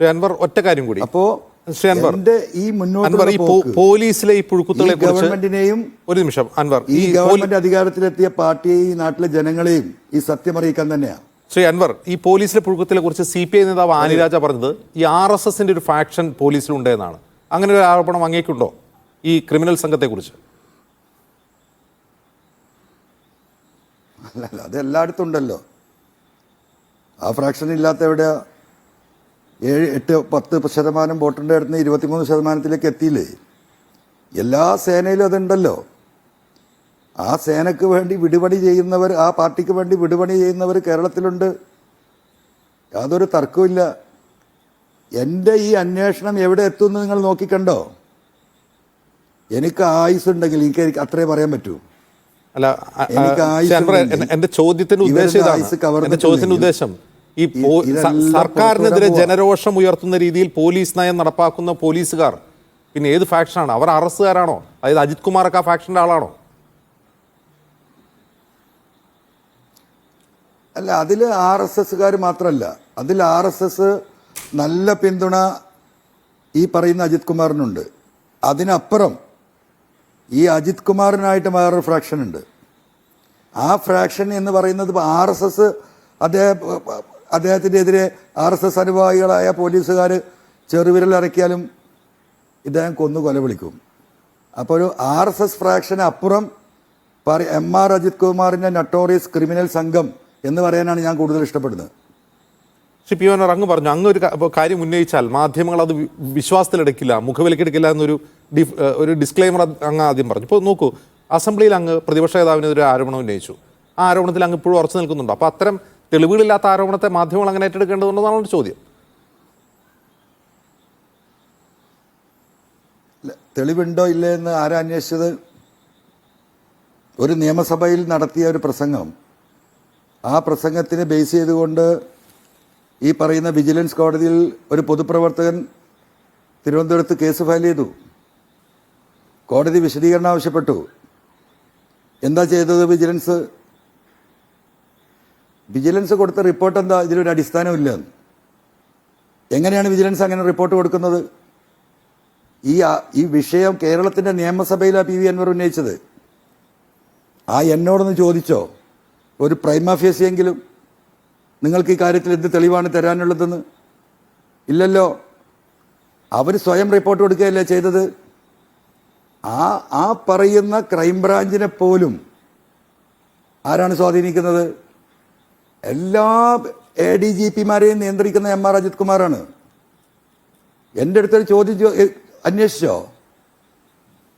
ശ്രീ അൻവർ ഒറ്റ കാര്യം കൂടി. അപ്പോ ശ്രീ അൻവർ ഈ അൻവർ ഈ പോ- പോലീസിലെ ഈ പുഴുക്കുത്തുകളെ ഗവൺമെന്റിനെയും ഒരു നിമിഷം അൻവർ ഈ ഗവൺമെന്റ് അധികാരത്തിലെത്തിയ പാർട്ടിയെയും ഈ നാട്ടിലെ ജനങ്ങളെയും ഈ സത്യം അറിയിക്കാൻ തന്നെയാണ് ശ്രീ അൻവർ ഈ പോലീസിലെ പുഴുക്കത്തിലെ കുറിച്ച് സി പി ഐ നേതാവ് ആനിരാജ പറഞ്ഞത് ഈ ആർ എസ് എസിന്റെ ഒരു ഫാക്ഷൻ പോലീസിലുണ്ട് എന്നാണ് അങ്ങനെ ഒരു ആരോപണം അങ്ങേക്കുണ്ടോ ഈ ക്രിമിനൽ സംഘത്തെ കുറിച്ച്? അത് എല്ലായിടത്തും ഉണ്ടല്ലോ. ആ ഫ്രാക്ഷൻ ഇല്ലാത്ത എവിടെയാ? ഏഴ് എട്ട് പത്ത് ശതമാനം വോട്ടിന്റെ അടുത്ത് നിന്ന് ഇരുപത്തിമൂന്ന് ശതമാനത്തിലേക്ക് എത്തിയില്ലേ? എല്ലാ സേനയിലും അതുണ്ടല്ലോ. ആ സേനയ്ക്ക് വേണ്ടി വിടുപണി ചെയ്യുന്നവർ ആ പാർട്ടിക്ക് വേണ്ടി വിടുപണി ചെയ്യുന്നവർ കേരളത്തിലുണ്ട്. യാതൊരു തർക്കവുമില്ല. എന്റെ ഈ അന്വേഷണം എവിടെ എത്തുമെന്ന് നിങ്ങൾ നോക്കിക്കണ്ടോ? എനിക്ക് ആയുസ് ഉണ്ടെങ്കിൽ എനിക്ക് അത്രേ പറയാൻ പറ്റൂ. അല്ല എനിക്ക് ആയുസ് എന്റെ- എന്റെ ഉദ്ദേശം ചോദ്യത്തിന്റെ ഉദ്ദേശം ഈ സർക്കാരിനെതിരെ ജനരോഷം ഉയർത്തുന്ന രീതിയിൽ പോലീസ് നയം നടപ്പാക്കുന്ന പോലീസുകാർ. പിന്നെ ഏത് ഫാക്ഷനാണ്? അവർ അറസ്റ്റുകാരാണോ അതായത് അജിത് കുമാറൊക്കെ ആ ഫാക്ഷന്റെ ആളാണോ? അല്ല അതിൽ ആർ എസ് എസ്സുകാർ മാത്രമല്ല. അതിൽ ആർ എസ് എസ് നല്ല പിന്തുണ ഈ പറയുന്ന അജിത് കുമാറിനുണ്ട്. അതിനപ്പുറം ഈ അജിത് കുമാറിനായിട്ട് വേറൊരു ഫ്രാക്ഷൻ ഉണ്ട്. ആ ഫ്രാക്ഷൻ എന്ന് പറയുന്നത് ആർ എസ് എസ് അദ്ദേഹം അദ്ദേഹത്തിനെതിരെ ആർ എസ് എസ് അനുഭാവികളായ പോലീസുകാർ ചെറുവിരൽ ഇറക്കിയാലും ഇദ്ദേഹം കൊന്നു കൊല വിളിക്കും. അപ്പോൾ ഒരു ആർ എസ് എസ് ഫ്രാക്ഷന് അപ്പുറം പറ- എം ആർ അജിത് കുമാറിന്റെ നട്ടോറിയസ് ക്രിമിനൽ സംഘം എന്ന് പറയാനാണ് ഞാൻ കൂടുതൽ ഇഷ്ടപ്പെടുന്നത്. പക്ഷേ പി ഓനർ അങ്ങ് പറഞ്ഞു അങ്ങ് ഒരു കാര്യം ഉന്നയിച്ചാൽ മാധ്യമങ്ങൾ അത് വിശ്വാസത്തിലെടുക്കില്ല മുഖവിലക്കെടുക്കില്ല എന്നൊരു ഒരു ഡിസ്ക്ലെയിമർ അങ്ങ് ആദ്യം പറഞ്ഞു. ഇപ്പോൾ നോക്കൂ അസംബ്ലിയിൽ അങ്ങ് പ്രതിപക്ഷ നേതാവിനെതിരെ ആരോപണം ഉന്നയിച്ചു. ആ ആരോപണത്തിൽ അങ്ങ് ഇപ്പോഴും ഉറച്ചു നിൽക്കുന്നുണ്ടോ. അപ്പോൾ അത്തരം തെളിവുകളില്ലാത്ത ആരോപണത്തെ മാധ്യമങ്ങൾ അങ്ങനെ ഏറ്റെടുക്കേണ്ടതുണ്ടെന്നാണ് ചോദ്യം. തെളിവുണ്ടോ ഇല്ലേ എന്ന് ആരാ അന്വേഷിച്ചത്? ഒരു നിയമസഭയിൽ നടത്തിയ ഒരു പ്രസംഗം. ആ പ്രസംഗത്തിനെ ബേസ് ചെയ്തുകൊണ്ട് ഈ പറയുന്ന വിജിലൻസ് കോടതിയിൽ ഒരു പൊതുപ്രവർത്തകൻ തിരുവനന്തപുരത്ത് കേസ് ഫയൽ ചെയ്തു. കോടതി വിശദീകരണം ആവശ്യപ്പെട്ടു. എന്താ ചെയ്തത് വിജിലൻസ്? വിജിലൻസ് കൊടുത്ത റിപ്പോർട്ട് എന്താ? ഇതിലൊരു അടിസ്ഥാനമില്ല എങ്ങനെയാണ് വിജിലൻസ് അങ്ങനെ റിപ്പോർട്ട് കൊടുക്കുന്നത്? ഈ ഈ വിഷയം കേരളത്തിന്റെ നിയമസഭയിലാണ് പി വി അൻവർ ഉന്നയിച്ചത്. ആ എന്നോടൊന്ന് ചോദിച്ചോ? ഒരു പ്രൈം പ്രൈമാഫേസിയെങ്കിലും നിങ്ങൾക്ക് ഈ കാര്യത്തിൽ എന്ത് തെളിവാണ് തരാനുള്ളതെന്ന്? ഇല്ലല്ലോ. അവർ സ്വയം റിപ്പോർട്ട് കൊടുക്കുകയല്ലേ ചെയ്തത്? ആ ആ പറയുന്ന ക്രൈംബ്രാഞ്ചിനെ പോലും ആരാണ് സ്വാധീനിക്കുന്നത്? എല്ലാ എ ഡി ജി പിമാരെയും നിയന്ത്രിക്കുന്ന എം ആർ അജിത് കുമാറാണ്. എന്റെ അടുത്തൊരു ചോദ്യം അന്വേഷിച്ചോ?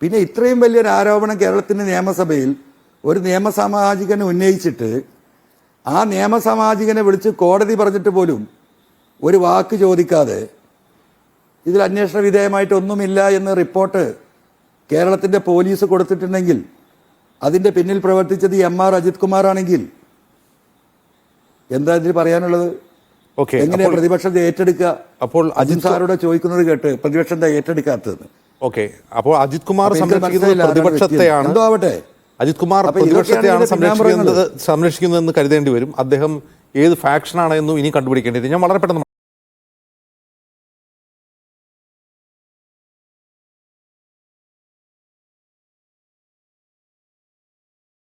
പിന്നെ ഇത്രയും വലിയൊരു ആരോപണം കേരളത്തിന്റെ നിയമസഭയിൽ ഒരു നിയമസാമാജികനെ ഉന്നയിച്ചിട്ട് ആ നിയമസാമാജികനെ വിളിച്ച് കോടതി പറഞ്ഞിട്ട് പോലും ഒരു വാക്ക് ചോദിക്കാതെ ഇതിൽ അന്വേഷണ വിധേയമായിട്ടൊന്നുമില്ല എന്ന് റിപ്പോർട്ട് കേരളത്തിന്റെ പോലീസ് കൊടുത്തിട്ടുണ്ടെങ്കിൽ അതിന്റെ പിന്നിൽ പ്രവർത്തിച്ചത് എം ആർ അജിത് കുമാറാണെങ്കിൽ എന്താ ഇതിൽ പറയാനുള്ളത്? ഓക്കെ എങ്ങനെയാ പ്രതിപക്ഷം ഏറ്റെടുക്കുക? അപ്പോൾ അജിത് സാറോട് ചോദിക്കുന്നത് കേട്ട് പ്രതിപക്ഷം എന്താ ഏറ്റെടുക്കാത്തത്? ഓക്കെ അപ്പോൾ അജിത് കുമാർ സംരക്ഷിക്കുന്നത് പ്രതിപക്ഷത്തെയാണ്. എന്തോ ആവട്ടെ അജിത് കുമാർ പ്രതിപക്ഷത്തെയാണ്. സംരക്ഷിക്കുന്നത് സംരക്ഷിക്കുന്നതെന്ന് കരുതേണ്ടി വരും. അദ്ദേഹം ഏത് ഫാക്ഷനാണ് എന്നും ഇനി കണ്ടുപിടിക്കേണ്ടി ഞാൻ വളരെ പെട്ടെന്ന്